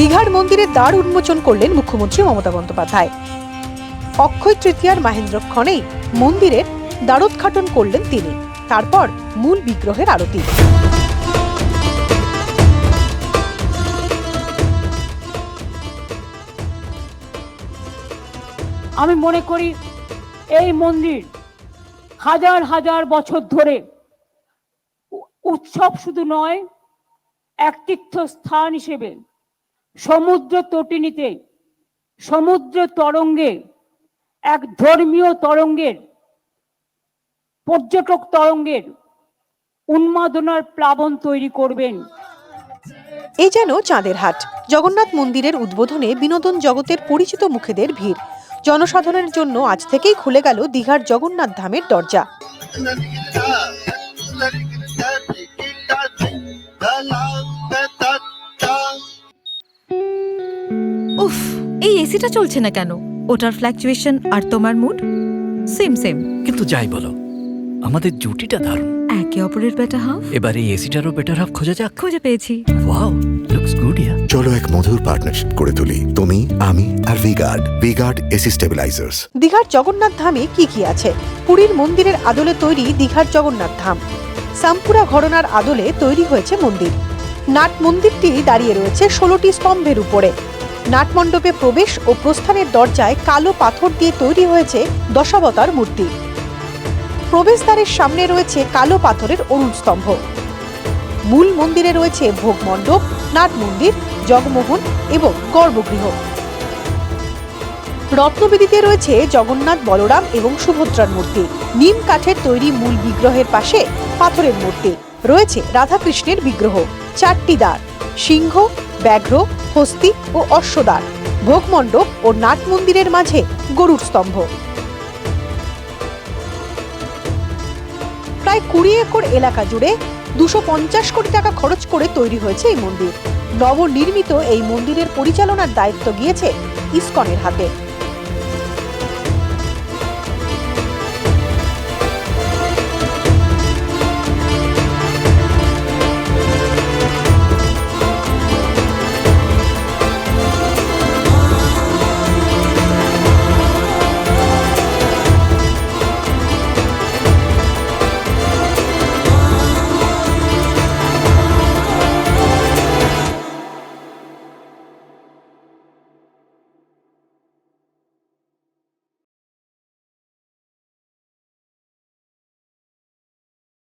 দীঘার মন্দিরের দ্বার উন্মোচন করলেন মুখ্যমন্ত্রী মমতা বন্দ্যোপাধ্যায়। অক্ষয় তৃতীয়ার মাহেন্দ্রক্ষণেই মন্দিরের দ্বারোদ্ঘাটন করলেন তিনি। তারপর মূল বিগ্রহের আরতি। আমি মনে করি এই মন্দির হাজার হাজার বছর ধরে উৎসব শুধু নয়, এক তীর্থস্থান হিসেবে সমুদ্র তটিনীতে, সমুদ্র তরঙ্গে, এক ধর্মীয় তরঙ্গের, পর্যটক তরঙ্গের উন্মাদনার প্লাবন তৈরি করবেন। এ যেন চাঁদের হাট, জগন্নাথ মন্দিরের উদ্বোধনে বিনোদন জগতের পরিচিত মুখেদের ভিড়। জনসাধারণের জন্য আজ থেকেই খুলে গেল দীঘার জগন্নাথ ধামের দরজা। উফ এই এসিটা চলছে না কেন? ওটার ফ্ল্যাকচুয়েশন আর তোমার মুড সেম সেম কিন্তু যাই বলো আমাদের জুটিটা দারুণ। একে অপরের বেটা হাফ এবার এই এসিটারও বেটার হাফ খোঁজা যাক। খুঁজে পেয়েছি। ওয়াও লুকস গুড ইয়া চলো এক মধুর পার্টনারশিপ করে তুলি তুমি আমি আর V Guard V Guard AC stabilisers দীঘার জগন্নাথ ধামে কি কি আছে? পুরীর মন্দিরের আদলে তৈরি দীঘার জগন্নাথ ধাম। সাম্পুরা ঘটনার আদলে তৈরি হয়েছে মন্দির। নাট মন্দিরটি দাঁড়িয়ে রয়েছে ষোলোটি স্তম্ভের উপরে। নাটমণ্ডপে প্রবেশ ও প্রস্থানের দরজায় কালো পাথর দিয়ে তৈরি হয়েছে দশাবতার মূর্তি। প্রবেশদ্বারের সামনে রয়েছে কালো পাথরের অরুণ স্তম্ভ। মূল মন্দিরে রয়েছে ভোগ মণ্ডপ নাট মন্দির জগমোহন এবং গর্ভগৃহ। রত্নবেদিতে রয়েছে জগন্নাথ বলরাম এবং সুভদ্রার মূর্তি। নিম কাঠের তৈরি মূল বিগ্রহের পাশে পাথরের মূর্তি। রয়েছে রাধাকৃষ্ণের বিগ্রহ। চারটি দ্বার। সিংহ, ব্যাঘ্র হস্তি ও অশ্বদ্বার ভোগমণ্ডপ ও নাট মন্দিরের মাঝে গরুর স্তম্ভ। প্রায় কুড়ি একর এলাকা জুড়ে দুশো পঞ্চাশ কোটি টাকা খরচ করে তৈরি হয়েছে এই মন্দির। নবনির্মিত এই মন্দিরের পরিচালনার দায়িত্ব গিয়েছে ইস্কনের হাতে।